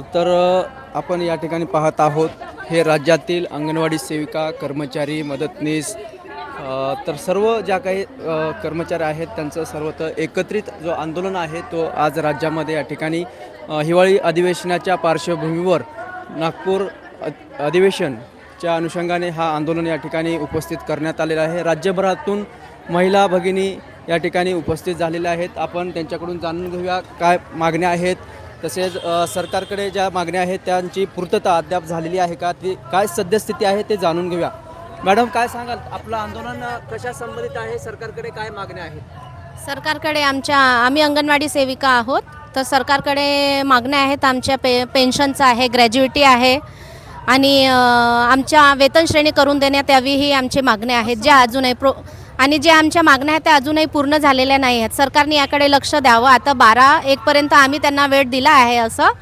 तर आपण या ठिकाणी पाहत आहोत हे राज्यातील अंगणवाडी सेविका कर्मचारी मदतनीस तर सर्व ज्या काही कर्मचारी आहेत त्यांचं सर्वत्र एकत्रित जो आंदोलन आहे तो आज राज्यामध्ये या ठिकाणी हिवाळी अधिवेशनाच्या पार्श्वभूमीवर नागपूर अ- अधिवेशनच्या अनुषंगाने हा आंदोलन या ठिकाणी उपस्थित करण्यात आलेला आहे. राज्यभरातून महिला भगिनी या ठिकाणी उपस्थित झालेल्या आहेत. आपण त्यांच्याकडून जाणून घेऊया काय मागण्या आहेत तसेच सरकारकडे ज्या मागण्या आहेत त्यांची पूर्तता अद्याप झालेली आहे का? ती काय सद्यस्थिती आहे ते जाणून घेऊया. मॅडम काय सांगाल? आपलं आंदोलन कशा संबंधित आहे? सरकारकडे काय मागण्या आहेत? सरकारकडे आमच्या आम्ही अंगणवाडी सेविका आहोत. तर सरकारकडे मागण्या आहेत आमच्या पे पेन्शनचं आहे ग्रॅज्युएटी आहे. आणि आमच्या वेतन श्रेणी करून देण्यात यावी ही आमची मागण्या आहेत. ज्या अजूनही प्रो आणि ज्या आमच्या मागण्या आहेत त्या अजूनही पूर्ण झालेल्या नाही आहेत. सरकारने याकडे लक्ष द्यावं. आता बारा एकपर्यंत आम्ही त्यांना वेळ दिला आहे असं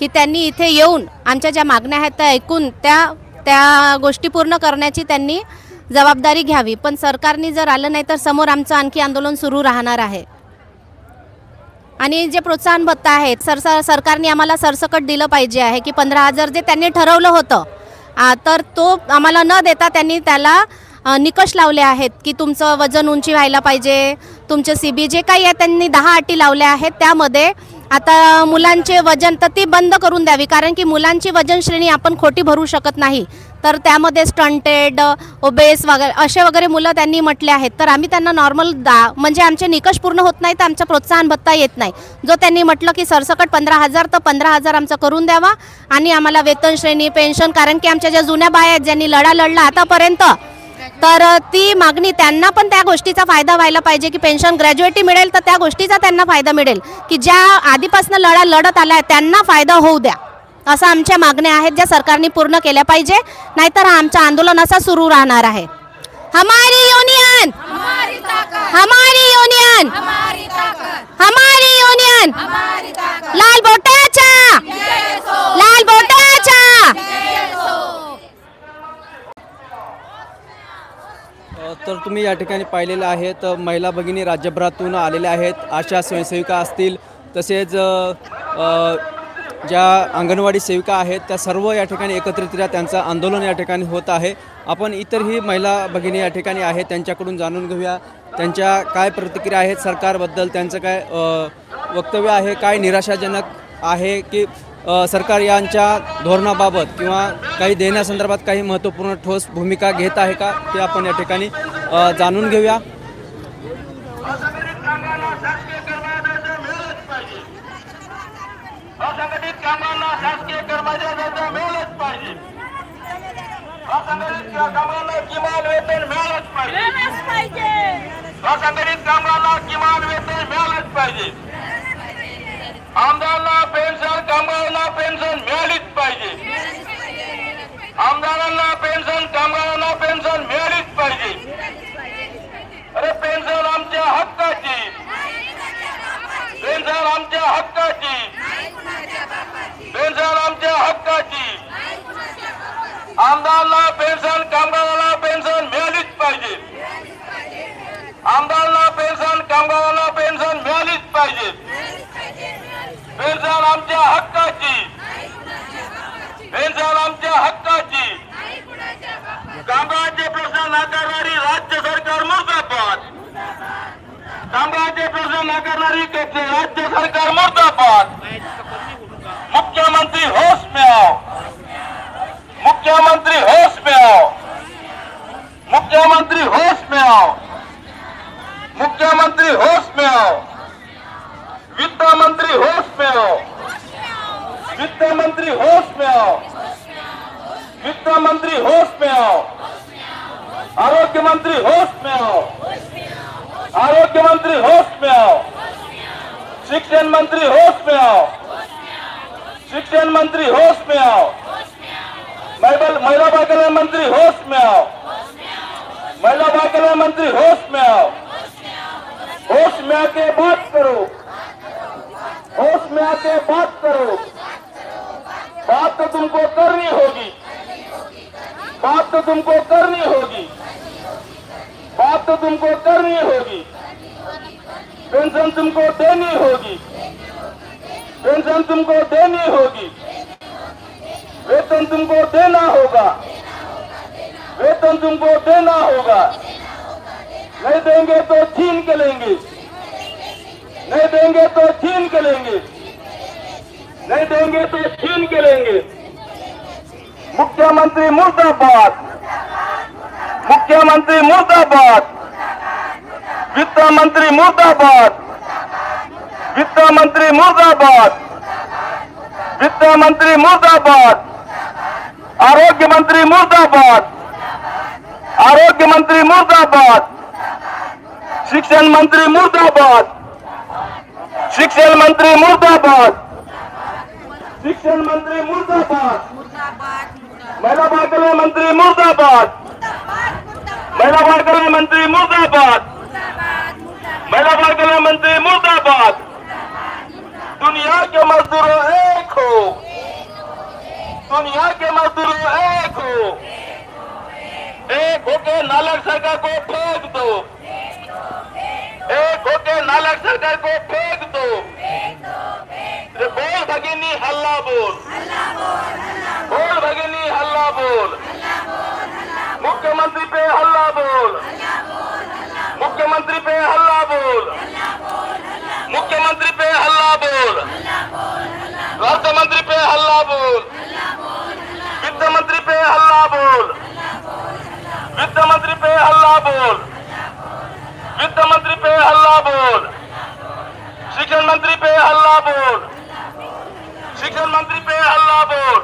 की त्यांनी इथे येऊन आमच्या ज्या मागण्या आहेत त्या ऐकून त्या त्या गोष्टी पूर्ण करण्याची त्यांनी जबाबदारी घ्यावी. पण सरकारने जर आलं नाही तर समोर आमचं आणखी आंदोलन सुरू राहणार आहे. आणि जे प्रोत्साहन भत्ता आहेत सर सर सरकारने आम्हाला सरसकट दिलं पाहिजे आहे की पंधरा हजार जे त्यांनी ठरवलं होतं तर तो आम्हाला न देता त्यांनी त्याला निकष लावले आहेत की तुमचं वजन उंची व्हायला पाहिजे तुमचे सी बी जे काही आहे त्यांनी दहा अटी लावल्या आहेत त्यामध्ये आता मुलांचे वजन तर ती बंद करून द्यावी कारण की मुलांची वजन श्रेणी आपण खोटी भरू शकत नाही. तर त्यामध्ये स्टंटेड ओबेस वगैरे असे वगैरे मुलं त्यांनी म्हटले आहेत. तर आम्ही त्यांना नॉर्मल दा म्हणजे आमचे निकष पूर्ण होत नाही तर आमचा प्रोत्साहन भत्ता येत नाही. जो त्यांनी म्हटलं की सरसकट पंधरा हजार तर पंधरा हजार आमचा करून द्यावा आणि आम्हाला वेतन श्रेणी पेन्शन कारण की आमच्या ज्या जुन्या बाया आहेत ज्यांनी लढा लढला आतापर्यंत तर ती मागणी त्यांना पण त्या गोष्टीचा फायदा व्हायला पाहिजे की पेन्शन ग्रॅज्युएटी मिळेल तर त्या गोष्टीचा त्यांना फायदा मिळेल. की ज्या आधीपासून लढा लढत आला आहे त्यांना फायदा होऊ द्या. असं आमच्या मागण्या आहेत ज्या सरकारने पूर्ण केल्या पाहिजे. नाहीतर हा आमचं आंदोलन असा सुरू राहणार आहे. हमारी युनियन हमारी युनियन हमारी युनियन लाल बोटाचा! लाल बोटाचा! तर तुम्ही या ठिकाणी पाहिलेलं आहे तर महिला भगिनी राज्यभरातून आलेल्या आहेत आशा स्वयंसेविका असतील तसेच ज्या अंगणवाडी सेविका आहेत त्या सर्व या ठिकाणी एकत्रितरित्या त्यांचं आंदोलन या ठिकाणी होत आहे. आपण इतरही महिला भगिनी या ठिकाणी आहेत त्यांच्याकडून जाणून घेऊया त्यांच्या काय प्रतिक्रिया आहेत सरकारबद्दल त्यांचं काय वक्तव्य आहे काय निराशाजनक आहे की सरकार यांच्या धोरणाबाबत किंवा काही देण्यासंदर्भात काही महत्त्वपूर्ण ठोस भूमिका घेत आहे का ते आपण या ठिकाणी जाणून घेऊया. कामांना शासकीय कर्मचाऱ्यांचा मिळालंच पाहिजे. असंघटित कामांना किमान वेतन मिळालंच पाहिजे. असंघटित कामांना किमान वेतन कामगारांचे प्रश्न नाकारणारी राज्य सरकार मुर्दाबाद। मुख्यमंत्री होश में आओ। मुख्यमंत्री होश में आओ। मुख्यमंत्री होश में आओ। मुख्यमंत्री होश में आओ। वित्त मंत्री होश में आओ। वित्त मंत्री होश में आओ। वित्त मंत्री होश में आओ। आरोग्य मंत्री होश में आओ। आरोग्य मंत्री होश में आओ। शिक्षण मंत्री होश में आओ। शिक्षण मंत्री होश में आओ। महिला बाल कल्याण मंत्री होश में आओ। महिला बाल कल्याण मंत्री होश में आओ। होश में आके बात करो। होश में आके बात करो। बात तो तुमको करनी होगी। बात तो तुमको करनी होगी। बात तो तुमको करनी होगी। पेंशन तुमको देनी होगी। पेंशन तुमको देनी होगी। वेतन तुमको देना होगा। वेतन तुमको देना होगा। नहीं देंगे तो छीन के लेंगे। नहीं देंगे तो छीन के लेंगे। नहीं देंगे तो छीन के लेंगे। मुख्यमंत्री मुर्दाबाद। मुख्यमंत्री मुर्दाबाद. वित्त मंत्री मुर्दाबाद. वित्त मंत्री मुर्दाबाद. वित्त मंत्री मुर्दाबाद. आरोग्य मंत्री मुर्दाबाद. आरोग्य मंत्री मुर्दाबाद. शिक्षण मंत्री मुर्दाबाद. शिक्षण मंत्री मुर्दाबाद. शिक्षण मंत्री मुर्दाबाद. महिला बाकले मंत्री मुर्दाबाद. महिला बाल कल्याण मंत्री मुर्दाबाद. महिला बाल कल्याण मंत्री मुर्दाबाद. दुनिया के मजदूरों एक हो. दुनिया के मजदूरों एक हो. एक होके नालक सरकार को फेंक दो. एक होके नालक सरकार को फेंक दो. बोल भगिनी हल्ला बोल. बोल भगिनी हल्ला बोल. मुख्यमंत्री पे हल्ला बोल मुख्यमंत्री पे हल्ला बोल मुख्यमंत्री पे हल्ला बोल राज्य मंत्री पे हल्ला बोल वित्त मंत्री पे हल्ला बोल वित्त मंत्री पे हल्ला बोल वित्त मंत्री पे हल्ला बोल शिक्षण मंत्री पे हल्ला बोल शिक्षण मंत्री पे हल्ला बोल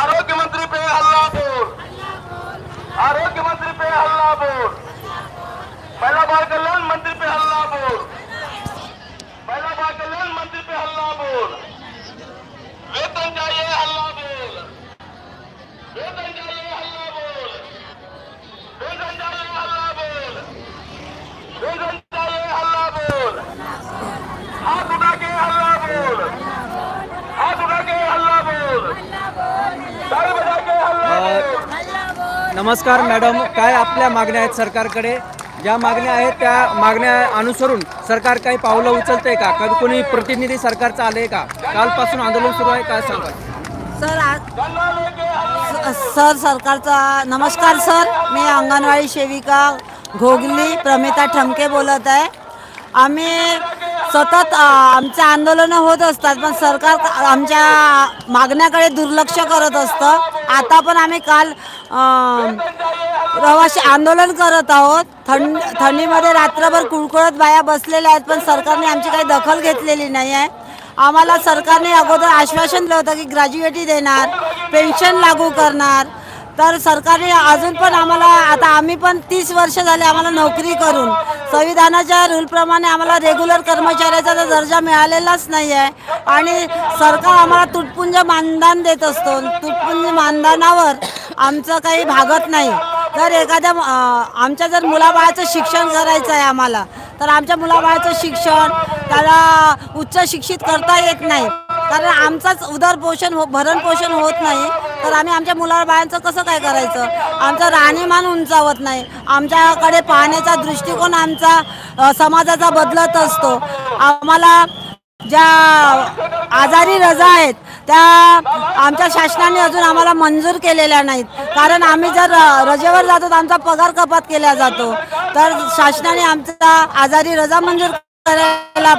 आरोग्य मंत्री पे हल्ला बोल पे हल्ला बोल। पहला बार कल्याण मंदिर पे हल्ला बोल। पहला बार कल्याण मंदिर पे हल्ला बोल। वेतन चाहिए हल्ला बोल। वेतन चाहिए हल्ला बोल वेतन चाहिए हल्ला बोल वेतन चाहिए हल्ला बोल हाथ उठा के हल्ला बोल हाथ उठा के हल्ला बोल ताली बजा के हल्ला बोल नमस्कार मॅडम. काय आपल्या मागण्या आहेत सरकारकडे? ज्या मागण्या आहेत त्या मागण्या अनुसरून सरकार काही पावलं उचलतंय का? कधी कोणी प्रतिनिधी सरकारचं आलंय का? कालपासून आंदोलन सुरू आहे काय सांगा सर आज स- सर सरकारचा नमस्कार सर. मी अंगणवाडी सेविका घोगली प्रमिता ठमके बोलत आहे. आम्ही सतत आमचं आमचे आंदोलनं होत असतात पण सरकार आमच्या मागण्याकडे दुर्लक्ष करत असतं. आता पण आम्ही काल प्रवासी आंदोलन करत आहोत. थंड थंडीमध्ये रात्रभर कुळकुळत बाया बसलेल्या आहेत पण सरकारने आमची काही दखल घेतलेली नाही आहे. आम्हाला सरकारने अगोदर आश्वासन दिलं होतं की ग्रॅज्युएटी देणार पेन्शन लागू करणार. तर सरकारने अजून पण आम्हाला आता आम्ही पण तीस वर्ष झाले आम्हाला नोकरी करून. संविधानाच्या रूलप्रमाणे आम्हाला रेग्युलर कर्मचाऱ्याचा तर दर्जा मिळालेलाच नाही आहे. आणि सरकार आम्हाला तुटपुंज मानधन देत असतो. तुटपुंज मानधनावर आमचं काही भागत नाही. तर एखाद्या आमच्या जर मुलाबाळाचं शिक्षण करायचं आहे आम्हाला तर आमच्या मुलाबाळाचं शिक्षण त्याला उच्च शिक्षित करता येत नाही. कारण आमचाच उदरपोषण हो भरणपोषण होत नाही. तर आम्ही आमच्या मुलाबाळांचं कसं काय करायचं? आमचं राहणीमान उंचावत नाही. आमच्याकडे पाहण्याचा दृष्टिकोन आमचा समाजाचा बदलत असतो. आम्हाला ज्या आजारी रजा आहेत त्या आमच्या शासनाने अजून आम्हाला मंजूर केलेल्या नाहीत. कारण आम्ही जर रजेवर जातो तर आमचा पगार कपात केला जातो. तर शासनाने आमचा आजारी रजा मंजूर करायला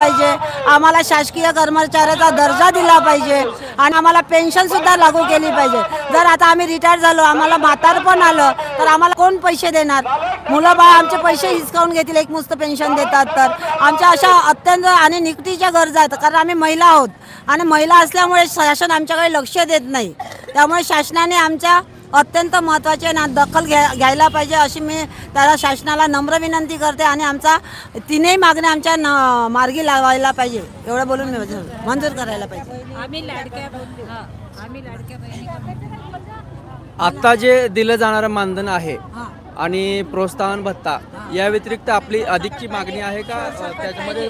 पाहिजे. आम्हाला शासकीय कर्मचाऱ्याचा दर्जा दिला पाहिजे. आणि आम्हाला पेन्शन सुद्धा लागू केली पाहिजे. जर आता आम्ही रिटायर झालो आम्हाला म्हातारपण आलं तर आम्हाला कोण पैसे देणार? मुलं बाळ आमचे पैसे हिसकावून घेतील एक मुस्त पेन्शन देतात तर. आमच्या अशा अत्यंत आणि निकटीच्या गरजा आहेत कारण आम्ही महिला आहोत. आणि महिला असल्यामुळे शासन आमच्याकडे लक्ष देत नाही. त्यामुळे शासनाने आमच्या अत्यंत महत्त्वाचे ना दखल घ्या घ्यायला पाहिजे अशी मी त्याला शासनाला नम्र विनंती करते आणि आमचा तीनही मागण्या आमच्या न मार्गी लावायला पाहिजे. एवढं बोलून मी माझं मंजूर करायला पाहिजे. आम्ही लाडक्या आम्ही लाडक्या बहिणी आत्ता जे दिलं जाणारं मानधन आहे आणि प्रोत्साहन भत्ता या व्यतिरिक्त आपली अधिकची मागणी आहे का? त्याच्यामध्ये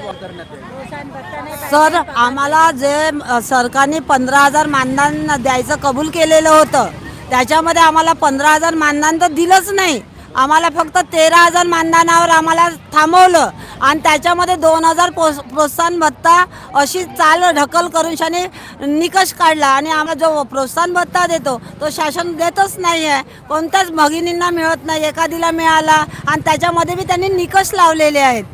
सर आम्हाला जे सरकारने पंधरा हजार मानधन द्यायचं कबूल केलेलं होतं त्याच्यामध्ये आम्हाला पंधरा हजार मानधन तर दिलंच नाही. आम्हाला फक्त तेरा हजार मानधनावर आम्हाला थांबवलं. आणि त्याच्यामध्ये दोन हजार प्रोस प्रोत्साहन भत्ता अशी चाल ढकल करून शाने निकष काढला. आणि आम्हाला जो प्रोत्साहन भत्ता देतो तो शासन देतच नाही आहे कोणत्याच भगिनींना मिळत नाही. एखादीला मिळाला आणि त्याच्यामध्ये बी त्यांनी निकष लावलेले आहेत.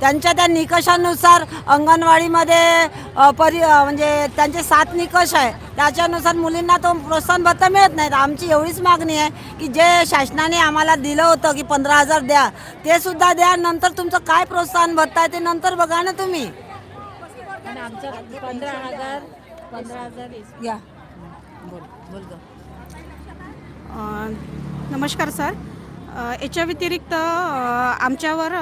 त्यांच्या त्या निकषानुसार अंगणवाडीमध्ये परि म्हणजे त्यांचे सात निकष आहे. त्याच्यानुसार मुलींना तो प्रोत्साहन भत्ता मिळत नाही तर आमची एवढीच मागणी आहे की जे शासनाने आम्हाला दिलं होतं की पंधरा हजार द्या ते सुद्धा द्या. नंतर तुमचं काय प्रोत्साहन भत्ता आहे ते नंतर बघा ना तुम्ही. आणि आमचं पंधरा हजार पंधरा हजार या. बोल बोल गं. अ, नमस्कार सर. याच्या व्यतिरिक्त आमच्यावर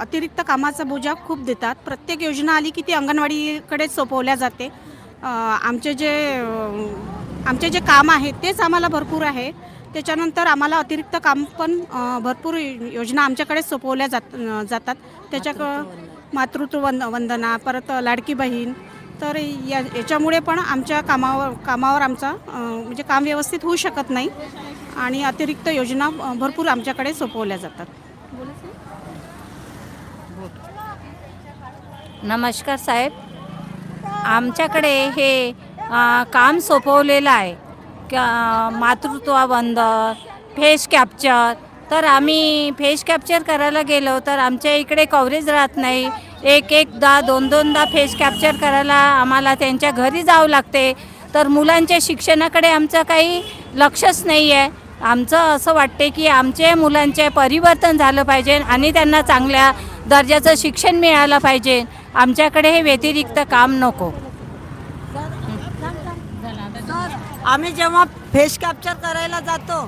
अतिरिक्त कामाचा बोजा खूप देतात. प्रत्येक योजना आली की ती अंगणवाडीकडे सोपवल्या जाते. आमचे जे आमचे जे काम आहे तेच आम्हाला भरपूर आहे. त्याच्यानंतर आम्हाला अतिरिक्त काम पण भरपूर योजना आमच्याकडे सोपवल्या जात जातात. त्याच्याक मातृत्व वंद वंदना परत लाडकी बहीण. तर या याच्यामुळे पण आमच्या कामावर कामावर आमचा म्हणजे काम व्यवस्थित होऊ शकत नाही. आणि अतिरिक्त योजना भरपूर आमच्याकडे सोपवल्या जातात. नमस्कार साहेब. आमच्याकडे हे आ, काम सोपवलेलं आहे. का मातृत्व फेस कॅप्चर. तर आम्ही फेस कॅप्चर करायला गेलो तर आमच्या इकडे कव्हरेज राहत नाही. एक एकदा दोन दोनदा फेस कॅप्चर करायला आम्हाला त्यांच्या घरी जावं लागते. तर मुलांच्या शिक्षणाकडे आमचं काही लक्षच नाही आहे आमचं असं वाटते की आमचे मुलांचे परिवर्तन झालं पाहिजे आणि त्यांना चांगल्या दर्जाचं शिक्षण मिळालं पाहिजे. आमच्याकडे हे व्यतिरिक्त काम नको. आम्ही जेव्हा फेस कॅप्चर करायला जातो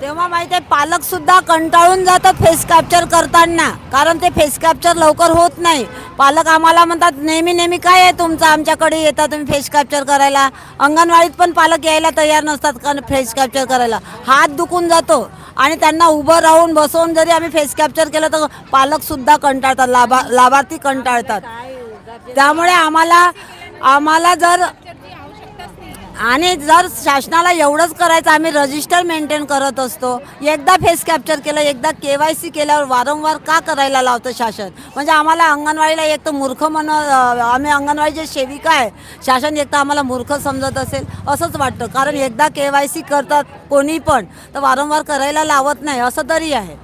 तेव्हा माहिती आहे पालक सुद्धा कंटाळून जातात फेस कॅप्चर करताना. कारण ते फेस कॅप्चर लवकर होत नाही. पालक आम्हाला म्हणतात नेहमी नेहमी काय आहे तुमचं? आमच्याकडे येता तुम्ही फेस कॅप्चर करायला. अंगणवाडीत पण पालक यायला तयार नसतात कारण फेस कॅप्चर करायला. हात दुखून जातो. आणि त्यांना उभं राहून बसवून जरी आम्ही फेस कॅप्चर केलं तर पालक सुद्धा कंटाळतात लाभा लाभार्थी कंटाळतात. त्यामुळे आम्हाला आम्हाला जर आणि जर शासनाला एवढंच करायचं आम्ही रजिस्टर मेंटेन करत असतो. एकदा फेस कॅप्चर केलं एकदा के वाय सी केल्यावर वारंवार का करायला लावतं शासन? म्हणजे आम्हाला अंगणवाडीला एक तर मूर्ख म्हण आम्ही अंगणवाडीचे सेविका आहे शासन एक तर आम्हाला मूर्ख समजत असेल असंच वाटतं. कारण एकदा के वाय सी करतात कोणी पण तर वारंवार करायला लावत नाही असं तरी आहे.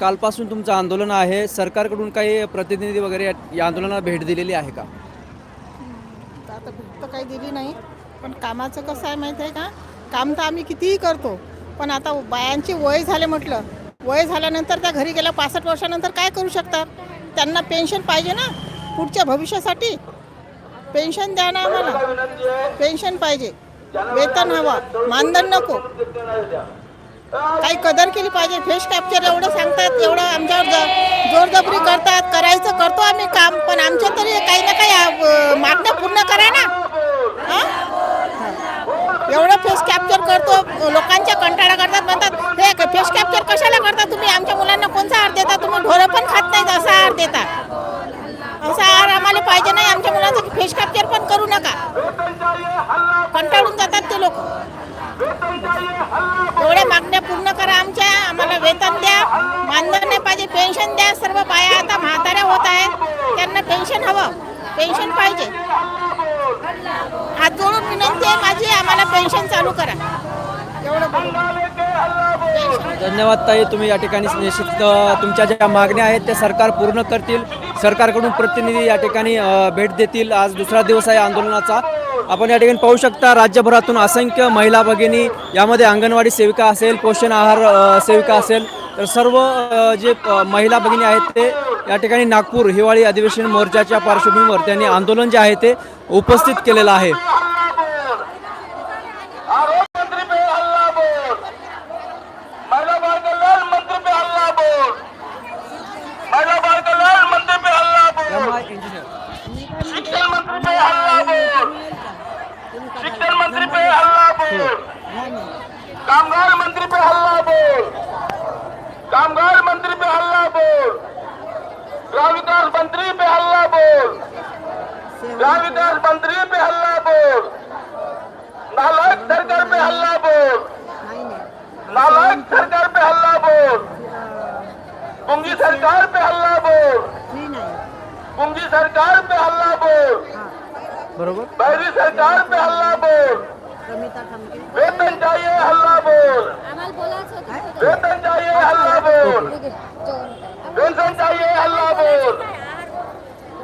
कालपासून तुमचं आंदोलन आहे. सरकारकडून काही प्रतिनिधी वगैरे या- आंदोलनाला भेट दिलेली आहे का? तर काही दिली नाही. पण कामाचं कसं आहे माहीत आहे का? काम तर आम्ही कितीही करतो पण आता बायांची वय झाले म्हटलं वय झाल्यानंतर त्या घरी गेल्या पासष्ट वर्षानंतर काय करू शकतात? त्यांना पेन्शन पाहिजे ना पुढच्या भविष्यासाठी. पेन्शन द्या ना आम्हाला. पेन्शन पाहिजे. वेतन हवं. मानधन नको. काही कदर केली पाहिजे. फेस कॅप्चर एवढं सांगतात एवढं आमच्यावर जोरजबरी करतात. करायचं करतो आम्ही काम पण आमच्या तरी काही ना काही मागण्या पूर्ण करा ना. एवढं फेस कॅप्चर करतो लोकांच्या कंटाळा करतात म्हणतात हे फेस कॅप्चर कशाला करता तुम्ही? आमच्या मुलांना कोणता आहार देता? तुम्ही ढोरं पण खात नाहीत असा आहार देता. असा आहार आम्हाला पाहिजे नाही आमच्या मुलांचं फेस कॅप्चर पण करू नका. कंटाळून जातात ते लोक. एवढ्या मागण्या पूर्ण करा आमच्या आम्हाला वेतन द्या मानधन नाही पाहिजे पेन्शन द्या सर्व बाया आता म्हाताऱ्या होत आहेत त्यांना पेन्शन हवं. पेन्शन पाहिजे. हात जोडून विनंती आहे माझी आम्हाला पेन्शन चालू करा. एवढं धन्यवाद ताई तुम्ही या ठिकाणी निश्चित तुमच्या ज्या मागण्या आहेत त्या सरकार पूर्ण करतील. सरकारकडून प्रतिनिधी या ठिकाणी भेट देतील. आज दुसरा दिवस आहे आंदोलनाचा. आपण या ठिकाणी पाहू शकता राज्यभरातून असंख्य महिला भगिनी यामध्ये अंगणवाडी सेविका असेल पोषण आहार सेविका असेल. तर सर्व जे महिला भगिनी आहेत ते या ठिकाणी नागपूर हिवाळी अधिवेशन मोर्चाच्या पार्श्वभूमीवर त्यांनी आंदोलन जे आहे ते उपस्थित केलेलं आहे. आरोग्य मंत्री पे हल्ला बोल. कामगार मंत्री पे हल्ला बोल महिला मंत्री पे हल्ला बोल. ग्राम विकास मंत्री पे हल्ला बोल। ग्राम विकास मंत्री पे हल्ला बोल। नालायक सरकार पे हल्ला बोल। नालायक सरकार पे हल्ला बोल। कुंगी सरकार पे हल्ला बोल। कुंगी सरकार पे हल्ला बोल। बैरी सरकार पे हल्ला बोल। वेतन चाहिए हल्ला बोल। वेतन चाहिए हल्ला बोल। पेंशन चाहिए हल्ला बोल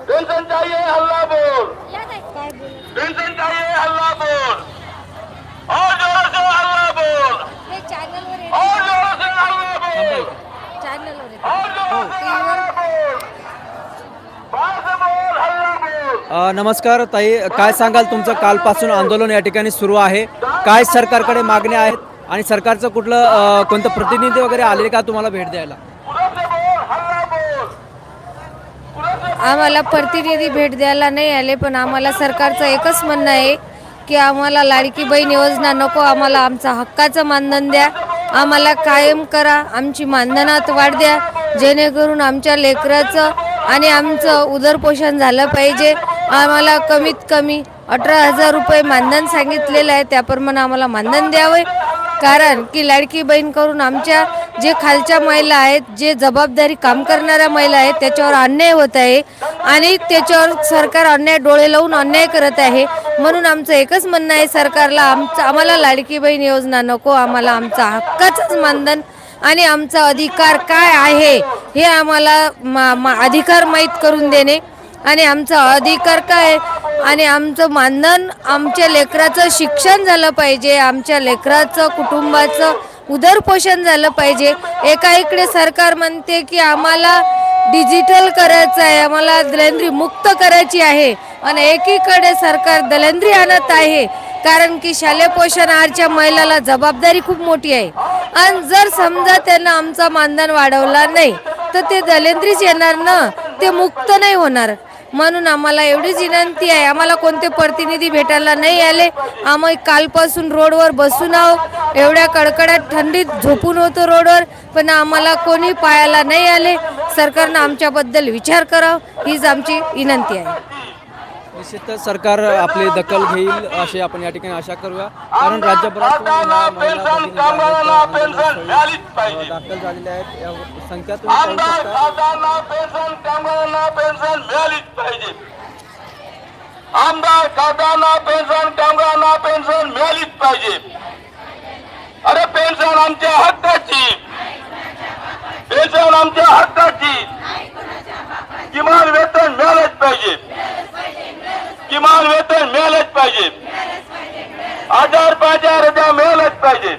पेंशन चाहिए हल्ला बोल पेंशन चाहिए हल्ला बोल और जोर से हल्ला बोल और जोर से हल्ला बोल और जोर से हल्ला बोल नमस्कार ताई. काय सांगाल तुमचं? कालपासून आंदोलन या ठिकाणी सुरू आहे. काय सरकारकडे मागण्या आहेत? आणि सरकारचं कुठलं कोणतं प्रतिनिधी वगैरे आले का तुम्हाला भेट द्यायला उधर से बोल हल्ला बोल उधर से आम्हाला प्रतिनिधी भेट द्यायला नाही आले पण आम्हाला सरकारचं एकच म्हणणं आहे की आम्हाला लाडकी बहीण योजना नको आम्हाला आमचा हक्काचं मानधन द्या आम्हाला कायम करा आमची मानधनात वाढ द्या जेणेकरून आमच्या लेकराचं आणि आमचं उदरपोषण झालं पाहिजे. आम्हाला कमीत कमी अठरा हजार रुपये मानधन सांगितलेलं आहे त्याप्रमाणे आम्हाला मानधन द्यावे. कारण की लाडकी बहीण करून आमच्या जे खालच्या महिला आहेत जे जबाबदारी काम करणाऱ्या महिला आहेत त्याच्यावर अन्याय होत आहे. आणि त्याच्यावर सरकार अन्याय डोळे लावून अन्याय करत आहे. म्हणून आमचं एकच म्हणणं आहे सरकारला आमचं आम्हाला लाडकी बहीण योजना नको आम्हाला आमचा हक्काचंच मानधन आणि आमचा अधिकार काय आहे हे आम्हाला मा, मा, अधिकार माहीत करून देणे. आणि आमचा अधिकार काय आणि आमचं मानधन आमच्या लेकराचं शिक्षण झालं पाहिजे आमच्या लेकराचं कुटुंबाचं उदरपोषण झालं पाहिजे. एका इकडे सरकार म्हणते की आम्हाला डिजिटल करायचं आहे आम्हाला दलेंद्री मुक्त करायची आहे. आणि एकीकडे सरकार दलंद्री आणत आहे कारण की शालेय पोषण आहारच्या महिलाला जबाबदारी खूप मोठी आहे. आणि जर समजा त्यांना आमचा मानधन वाढवला नाही तर ते दलेंद्रीच येणार ना? ते मुक्त नाही होणार. म्हणून आम्हाला एवढीच विनंती आहे. आम्हाला कोणते प्रतिनिधी भेटायला नाही आले. आम्ही कालपासून रोडवर बसून आहो एवढ्या कडकडात थंडीत झोपून होतो रोडवर पण आम्हाला कोणी पायाला नाही आले. सरकारनं आमच्याबद्दल विचार करावा. हीच आमची विनंती आहे. निश्चितच सरकार आपली दखल घेईल अशी आपण या ठिकाणी आशा करूया. कारण अ, दाखल झालेल्या आहेत. या संख्या तुम्ही आमदार शकता. खासदारांना पेन्शन कामगारांना पेन्शन मिळालीच पाहिजे. आमदार खासदारांना पेन्शन कामगारांना पेन्शन मिळालीच पाहिजे. अरे पेन्शन आमच्या हक्काची. पेन्शन आमच्या हक्काची. किमान वेतन मिळालंच पाहिजे. किमान वेतन मिळालंच पाहिजे. हजार पाच हजार रुपया मिळालंच पाहिजे.